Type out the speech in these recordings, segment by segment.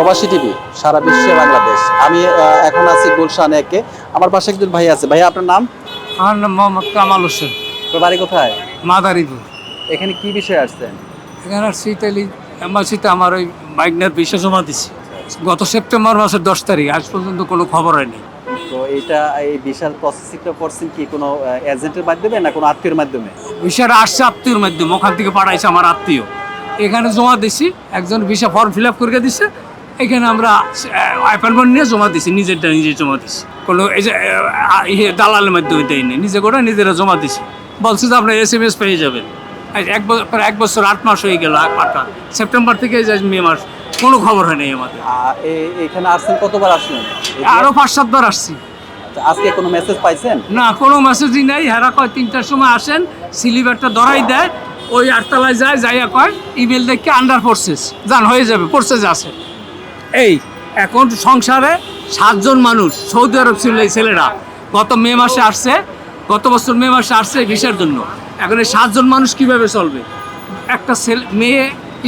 প্রবাসী টিভি সারা বিশ্বে বাংলাদেশ। আমি এখন আছি গুলশান একে। আমার পাশে একজন ভাই আছে। ভাই আপনার নাম? আমার নাম মোহাম্মদ কামাল হোসেন। বাড়ি কোথায়? মাদারীপুর। এখানে কি বিষয়ে আসছেন? এখানে শীতালি এম্বাসিতে আমার ওই বাইকনার বিষয় জমা দিছি। গত সেপ্টেম্বর মাসের দশ তারিখ আজ পর্যন্ত কোনো খবর হয়নি। তো এটা এই বিশাল প্রসেসিংটা করছেন কি কোনো এজেন্টের মাধ্যমে না কোনো আত্মীয়ের মাধ্যমে? ভিসাটা আসছে আত্মীয়র মাধ্যমে ওখান থেকে পাঠাইছে আমার আত্মীয়। এখানে জমা দিছি একজন ভিসা ফর্ম ফিল আপ করে দিছে এখানে আমরা অ্যাপয়েন্টমেন্ট নিয়ে জমা দিছি নিজেরটা নিজে জমা দিছি। কোনো এই যে ইয়ে দালালের মাধ্যমে দেয়নি নিজে করে নিজেরা জমা দিছি। বলছে যে আপনার এস এম এস পেয়ে যাবেন এক বছর প্রায় এক বছর আট মাস হয়ে গেল পাঠা সেপ্টেম্বর থেকে মে মাস কোনো খবর হয়নি আমাদের। এখানে আসছেন কতবার আসলেন আরও পাঁচ সাতবার আসছি। আচ্ছা, আজকে কোনো মেসেজ পাইছেন? না কোনো মেসেজই নাই। হেরা কয় তিনটার সময় আসেন সিলিভারটা ধরাই দেয় ওই আটতলায় যায় যাইয়া কয় ইমেল দেখে আন্ডার প্রসেস যান হয়ে যাবে প্রসেস আছে। এই, এখন সংসারে সাতজন মানুষ, সৌদি আরব ছিল এই ছেলেরা। গত মে মাসে আসছে, গত বছর মে মাসে আসছে ভিসার জন্য। এখন এই সাতজন মানুষ কীভাবে চলবে? একটা ছেলে, মেয়ে,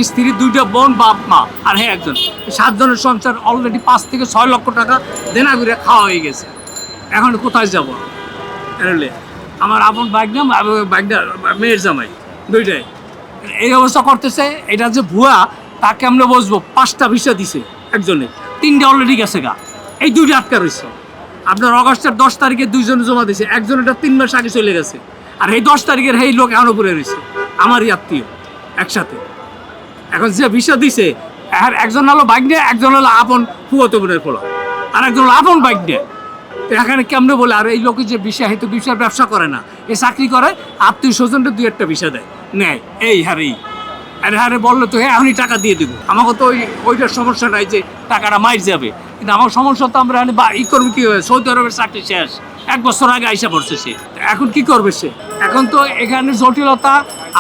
স্ত্রী, দুইটা বোন, বাপ, মা, আর হ্যাঁ একজন। সাতজনের সংসার অলরেডি পাঁচ থেকে ছয় লক্ষ টাকা দেনা করে খাওয়া হয়ে গেছে। এখন কোথায় যাব? এরলে আমার আপন বাইক নাম বাইকটা মেয়ের জামাই, দুইটাই। এই অবস্থা করতেছে, এটা যে ভুয়া, তাকে আমরা বসবো, পাঁচটা ভিসা দিছে। একজনে। তিনটে অলরেডি গেছে গা। এই দুইটা আটকা রয়েছে। আপনার অগস্টের দশ তারিখে দুইজনে জমা দিছে একজন এটা তিন মাস আগে চলে গেছে। আর এই দশ তারিখের এই লোক এখনও পরে রয়েছে। আমারই আত্মীয়, একসাথে। এখন যে ভিসা দিছে, আর একজন হলো বাইক নিয়ে একজন হলো আপন ফুয়তো বোনের ফলো আর একজন হলো আপন বাইক নিয়ে এখানে কেমনে বলে, আর এই লোকে যে বিষয় হয়তো বিষয়ের ব্যবসা করে না। এ চাকরি করে, আত্মীয় স্বজনটা দুই একটা বিষয় দেয়। নেয়। এই হারেই আরে বলল তো হ্যাঁ এখনই টাকা দিয়ে দেবো। আমাকে তো ওই, ওইটার সমস্যা নাই যে টাকাটা মাইর যাবে। কিন্তু আমার সমস্যা তো আমরা বা ই করব কি হবে? সৌদি আরবের চাকরি শেষ। এক বছর আগে আইসা পড়ছে সে। এখন কি করবে সে? এখন তো এখানে জটিলতা,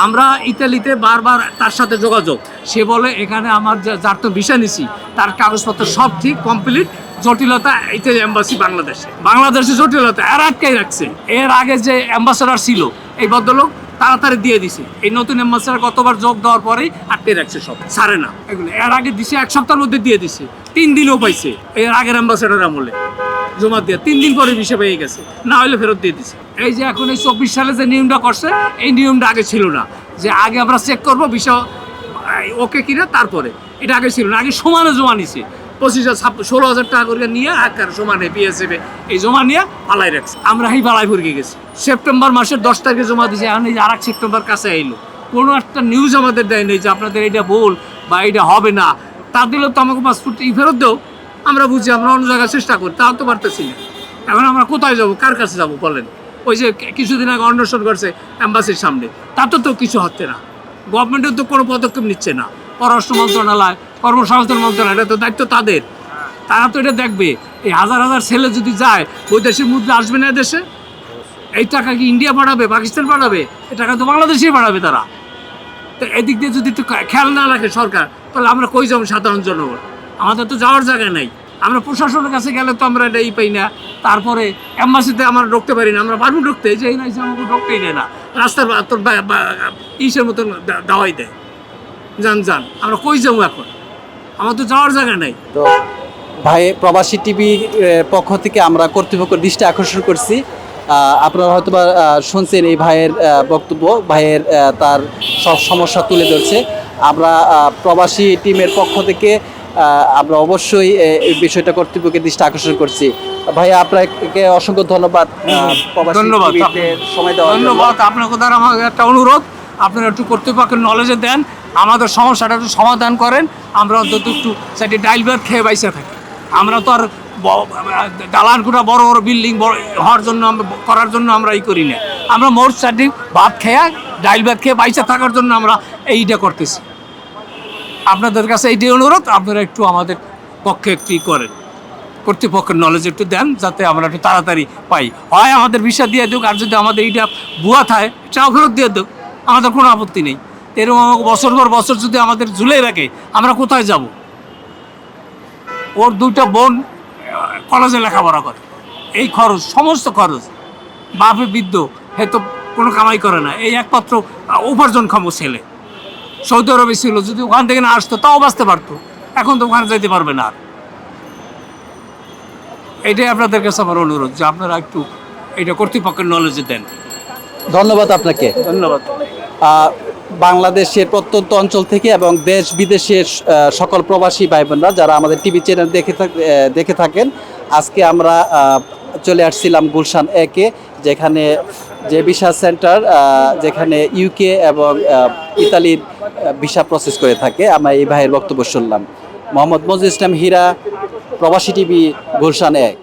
আমরা ইতালিতে বারবার তার সাথে যোগাযোগ। সে বলে, এখানে আমার যার তো ভিসা নিছি, তার কাগজপত্র সব ঠিক কমপ্লিট জটিলতা ইতালি এম্বাসি বাংলাদেশে। বাংলাদেশে জটিলতা, এর আটকাই রাখছে। এর আগে যে অ্যাম্বাসেডার ছিল, এই ভদ্রলোক তাড়াতাড়ি দিয়ে দিছে। এই নতুন অ্যাম্বাসেডার কতবার যোগ দেওয়ার পরেই আটকে রাখছে সব। ছাড়ে না। এগুলো এর আগে দিছে এক সপ্তাহের মধ্যে দিয়ে দিছে। তিন দিনও পাইছে। এর আগের অ্যাম্বাসেডার আমলে। জমা দিয়ে তিন দিন পরে বিষয় পেয়ে গেছে। না হলে ফেরত দিয়ে দিছে। এই যে এখন এই চব্বিশ সালে যে নিয়মটা করছে, এই নিয়মটা আগে ছিল না। যে আগে আমরা চেক করব বিষয় ওকে কিনা তারপরে। এটা আগে ছিল না। আগে সমানে জমা নিছে। পঁচিশ হাজার ষোলো হাজার টাকা করে নিয়ে একার সমানে পিএসএফে এই জমা নিয়ে পালাই রাখছে। আমরা এই পালাই ফুরকে গেছি। সেপ্টেম্বর মাসের দশ তারিখে জমা দিয়েছে এখন এই আর সেপ্টেম্বর কাছে এলো কোনো একটা নিউজ আমাদের দেয় নেই যে আপনাদের এটা ভুল বা এটা হবে না। তা দিলেও তো আমাকে পাসপোর্ট ই ফেরত দেও। আমরা বুঝি আমরা অন্য জায়গায় চেষ্টা করি, তাও তো পারতেছি না। এখন আমরা কোথায় যাব, কার কাছে যাব বলেন? ওই যে কিছুদিন আগে অন্বেষণ করছে অ্যাম্বাসির সামনে। তাতে তো কিছু হচ্ছে না। গভর্নমেন্টের তো কোনো পদক্ষেপ নিচ্ছে না। পররাষ্ট্র মন্ত্রণালয় কর্মসংস্থান মন্ত্রণালয়, এটা তো দায়িত্ব তাদের। তারা তো এটা দেখবে। এই হাজার হাজার ছেলে যদি যায় বৈদেশিক মুদ্রা আসবে না দেশে এই টাকা কি ইন্ডিয়া পাঠাবে পাকিস্তান পাঠাবে এই টাকা তো বাংলাদেশেই পাঠাবে তারা। তো এদিক দিয়ে যদি একটু খেয়াল না রাখে সরকার, তাহলে আমরা কই যাব সাধারণ জনগণ? আমাদের তো যাওয়ার জায়গা নাই। আমরা প্রশাসনের কাছে গেলে তো আমরা এটা ই পাই না। তারপরে অ্যাম্বাসিতে আমরা ঢুকতে পারি না। আমরা পারব ঢুকতে? যে না আমাকে ঢুকতেই দেয় না। রাস্তার তোর ইসের মতন দাওয়াই দেয়। যান যান। আমরা কই যাব এখন? আমার তো যাওয়ার জায়গা নাই। তো ভাই প্রবাসী টিভি পক্ষ থেকে আমরা কর্তৃপক্ষ দৃষ্টি আকর্ষণ করছি। আপনারা হয়তো বা শুনছেন এই ভাইয়ের বক্তব্য। ভাইয়ের তার সব সমস্যা তুলে ধরছে। আমরা প্রবাসী টিমের পক্ষ থেকে আমরা অবশ্যই এই বিষয়টা কর্তৃপক্ষের দৃষ্টি আকর্ষণ করছি। ভাই আপনাকে অসংখ্য ধন্যবাদ ধন্যবাদ। সময় জন্য। ধন্যবাদ। আপনার কথা আমার একটা অনুরোধ। আপনারা একটু কর্তৃপক্ষের নলেজে দেন, আমাদের সমস্যাটা একটু সমাধান করেন, আমরা অন্তত একটু সেটি ডাইল ভাত খেয়ে বাইসে থাকি। আমরা তো আর দালানকুটা বড় বড় বিল্ডিং হওয়ার জন্য করার জন্য আমরা এই করি না। আমরা মোট চারটি ভাত খেয়ে, ডাইল ভাত খেয়ে বাইসে থাকার জন্য আমরা এইটা করতেছি। আপনাদের কাছে এইটাই অনুরোধ, আপনারা একটু আমাদের পক্ষে একটু করেন। কর্তৃপক্ষের নলেজ একটু দেন, যাতে আমরা একটু তাড়াতাড়ি পাই। হয় আমাদের ভিসা দিয়ে দেুক আর যদি আমাদের এইটা বুয়া থাকে, চাও ফেরত দিয়ে দেুক আমাদের কোনো আপত্তি নেই। এরকম আমাকে বছর পর বছর যদি আমাদের ঝুলে রাখে, আমরা কোথায় যাব? ওর দুইটা বোন কলেজে লেখাপড়া করে। এই খরচ, সমস্ত খরচ, বাপে বৃদ্ধ হয়তো কোনো কামাই করে না। এই একমাত্র উপার্জনক্ষম ছেলে। সৌদি আরবে ছিল, যদি ওখান থেকে না আসতো, তাও বাঁচতে পারতো। এখন তো ওখানে যেতে পারবে না আর। এটাই আপনাদের কাছে আমার অনুরোধ, যে আপনারা একটু এটা কর্তৃপক্ষের নলেজে দেন। ধন্যবাদ আপনাকে। ধন্যবাদ। বাংলাদেশের প্রত্যন্ত অঞ্চল থেকে এবং দেশ বিদেশের সকল প্রবাসী ভাই বোনরা যারা আমাদের টিভি চ্যানেল দেখে থাক- দেখে থাকেন আজকে আমরা চলে আসছিলাম গুলশান একে যেখানে যে ভিসা সেন্টার যেখানে ইউকে এবং ইতালির ভিসা প্রসেস করে থাকে। আমরা এই ভাইয়ের বক্তব্য শুনলাম। মোহাম্মদ মজিদ ইসলাম হীরা প্রবাসী টিভি গুলশান এক।